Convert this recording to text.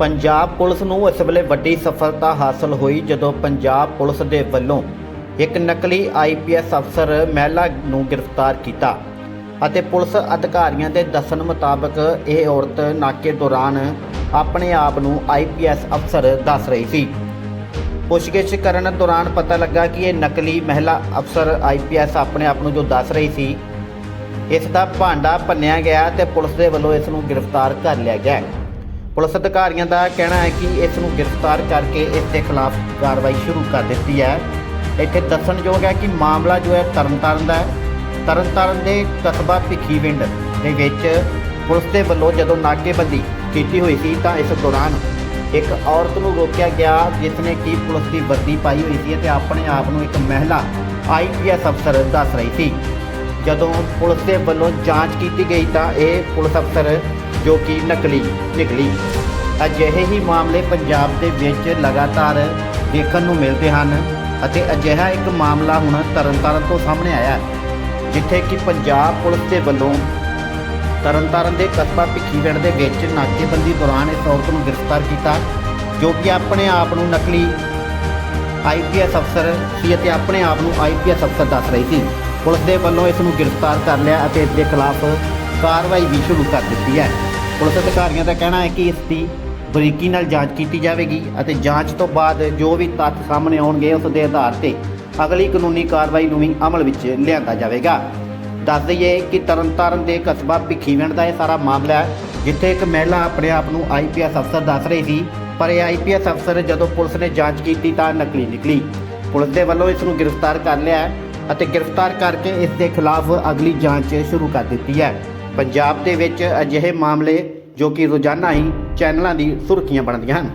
Punjab police ਨੂੰ ਇਸ ਵੇਲੇ ਵੱਡੀ ਸਫਲਤਾ ਹਾਸਲ ਹੋਈ ਜਦੋਂ ਪੰਜਾਬ ਪੁਲਿਸ ਦੇ ਵੱਲੋਂ ਇੱਕ ਨਕਲੀ ਆਈਪੀਐਸ ਅਫਸਰ ਮਹਿਲਾ ਨੂੰ ਗ੍ਰਿਫਤਾਰ ਕੀਤਾ ਅਤੇ ਪੁਲਿਸ ਅਧਿਕਾਰੀਆਂ ਦੇ ਦੱਸਣ ਮੁਤਾਬਕ ਇਹ ਔਰਤ ਨਾਕੇ ਦੌਰਾਨ ਆਪਣੇ ਆਪ ਨੂੰ ਆਈਪੀਐਸ ਅਫਸਰ ਦੱਸ ਰਹੀ ਸੀ। ਪੁੱਛਗਿੱਛ ਕਰਨ ਦੌਰਾਨ ਪਤਾ ਲੱਗਾ ਕਿ ਇਹ ਨਕਲੀ ਮਹਿਲਾ ਅਫਸਰ ਆਈਪੀਐਸ ਆਪਣੇ ਆਪ ਨੂੰ ਜੋ ਦੱਸ ਰਹੀ ਸੀ, ਇਸ ਦਾ ਭਾਂਡਾ ਭੰਨਿਆ ਗਿਆ ਤੇ ਪੁਲਿਸ ਦੇ ਵੱਲੋਂ ਇਸ ਨੂੰ ਗ੍ਰਿਫਤਾਰ ਕਰ ਲਿਆ ਗਿਆ। ਪੁਲਿਸ ਅਧਿਕਾਰੀਆਂ ਦਾ ਕਹਿਣਾ ਹੈ ਕਿ ਇਸ ਨੂੰ ਗ੍ਰਿਫਤਾਰ ਕਰਕੇ ਇਸ ਦੇ ਖਿਲਾਫ ਕਾਰਵਾਈ ਸ਼ੁਰੂ ਕਰ ਦਿੱਤੀ ਹੈ। ਇੱਥੇ ਦੱਸਣਯੋਗ ਹੈ ਕਿ ਮਾਮਲਾ ਜੋ ਹੈ ਤਰਨਤਾਰਨ ਦਾ ਹੈ। ਤਰਨਤਾਰਨ ਦੇ ਕਸਬਾ ਭਿੱਖੀਵਿੰਡ ਦੇ ਵਿੱਚ ਪੁਲਿਸ ਦੇ ਵੱਲੋਂ ਜਦੋਂ ਨਾਕੇਬੰਦੀ ਕੀਤੀ ਹੋਈ ਸੀ ਤਾਂ ਇਸ ਦੌਰਾਨ ਇੱਕ ਔਰਤ ਨੂੰ ਰੋਕਿਆ ਗਿਆ, ਜਿਸ ਨੇ ਕਿ ਪੁਲਿਸ ਦੀ ਵਰਦੀ ਪਾਈ ਹੋਈ ਸੀ ਅਤੇ ਆਪਣੇ ਆਪ ਨੂੰ ਇੱਕ ਮਹਿਲਾ ਆਈਪੀਐਸ ਅਫਸਰ ਦੱਸ ਰਹੀ ਸੀ। ਜਦੋਂ ਪੁਲਿਸ ਦੇ ਵੱਲੋਂ ਜਾਂਚ ਕੀਤੀ ਗਈ ਤਾਂ ਇਹ ਪੁਲਿਸ ਅਫਸਰ ਜੋ ਕਿ ਨਕਲੀ ਨਿਕਲੀ। ਅਜਿਹੇ ਹੀ ਮਾਮਲੇ ਪੰਜਾਬ ਦੇ ਵਿੱਚ ਲਗਾਤਾਰ ਦੇਖਣ ਨੂੰ ਮਿਲਦੇ ਹਨ ਅਤੇ ਅਜਿਹਾ ਇੱਕ ਮਾਮਲਾ ਹੁਣ ਤਰਨਤਾਰਨ ਤੋਂ ਸਾਹਮਣੇ ਆਇਆ ਹੈ, ਜਿੱਥੇ ਕਿ ਪੰਜਾਬ ਪੁਲਿਸ ਦੇ ਵੱਲੋਂ ਤਰਨਤਾਰਨ ਦੇ ਕਸਬਾ ਭਿੱਖੀਵਿੰਡ ਦੇ ਵਿੱਚ ਨਾਕੇਬੰਦੀ ਦੌਰਾਨ ਇਸ ਔਰਤ ਨੂੰ ਗ੍ਰਿਫਤਾਰ ਕੀਤਾ, ਜੋ ਕਿ ਆਪਣੇ ਆਪ ਨੂੰ ਨਕਲੀ ਆਈਪੀਐਸ ਅਫਸਰ ਸੀ ਅਤੇ ਆਪਣੇ ਆਪ ਨੂੰ ਆਈਪੀਐਸ ਅਫਸਰ ਦੱਸ ਰਹੀ ਸੀ। ਪੁਲਿਸ ਦੇ ਵੱਲੋਂ ਇਸ ਨੂੰ ਗ੍ਰਿਫਤਾਰ ਕਰ ਲਿਆ ਅਤੇ ਇਸ ਦੇ ਖਿਲਾਫ ਕਾਰਵਾਈ ਵੀ ਸ਼ੁਰੂ ਕਰ ਦਿੱਤੀ ਹੈ। ਪੁਲਿਸ ਅਧਿਕਾਰੀਆਂ ਦਾ ਕਹਿਣਾ ਹੈ ਕਿ ਇਸ ਦੀ ਬਰੀਕੀ ਨਾਲ ਜਾਂਚ ਕੀਤੀ ਜਾਵੇਗੀ ਅਤੇ ਜਾਂਚ ਤੋਂ ਬਾਅਦ ਜੋ ਵੀ ਤੱਥ ਸਾਹਮਣੇ ਆਉਣਗੇ, ਉਸ ਦੇ ਆਧਾਰ ਤੇ ਅਗਲੀ ਕਾਨੂੰਨੀ ਕਾਰਵਾਈ ਨੂੰ ਵੀ ਅਮਲ ਵਿੱਚ ਲਿਆਂਦਾ ਜਾਵੇਗਾ। ਦੱਸ ਦਈਏ ਕਿ ਤਰਨਤਾਰਨ ਦੇ ਕਸਬਾ ਭਿੱਖੀਵਿੰਡ ਦਾ ਇਹ ਸਾਰਾ ਮਾਮਲਾ ਹੈ, ਜਿੱਥੇ ਇੱਕ ਮਹਿਲਾ ਆਪਣੇ ਆਪ ਨੂੰ ਆਈਪੀਐਸ ਅਫਸਰ ਦੱਸ ਰਹੀ ਸੀ, ਪਰ ਇਹ ਆਈਪੀਐਸ ਅਫਸਰ ਜਦੋਂ ਪੁਲਿਸ ਨੇ ਜਾਂਚ ਕੀਤੀ ਤਾਂ ਨਕਲੀ ਨਿਕਲੀ। ਪੁਲਿਸ ਦੇ ਵੱਲੋਂ ਇਸ ਨੂੰ ਗ੍ਰਿਫਤਾਰ ਕਰ ਲਿਆ ਅਤੇ ਗ੍ਰਿਫਤਾਰ ਕਰਕੇ ਇਸ ਦੇ ਖਿਲਾਫ ਅਗਲੀ ਜਾਂਚ ਸ਼ੁਰੂ ਕਰ ਦਿੱਤੀ ਹੈ। ਪੰਜਾਬ ਦੇ ਵਿੱਚ ਅਜਿਹੇ ਮਾਮਲੇ ਜੋ ਕਿ ਰੋਜ਼ਾਨਾ ਹੀ ਚੈਨਲਾਂ ਦੀ ਸੁਰਖੀਆਂ ਬਣਦੀਆਂ ਹਨ।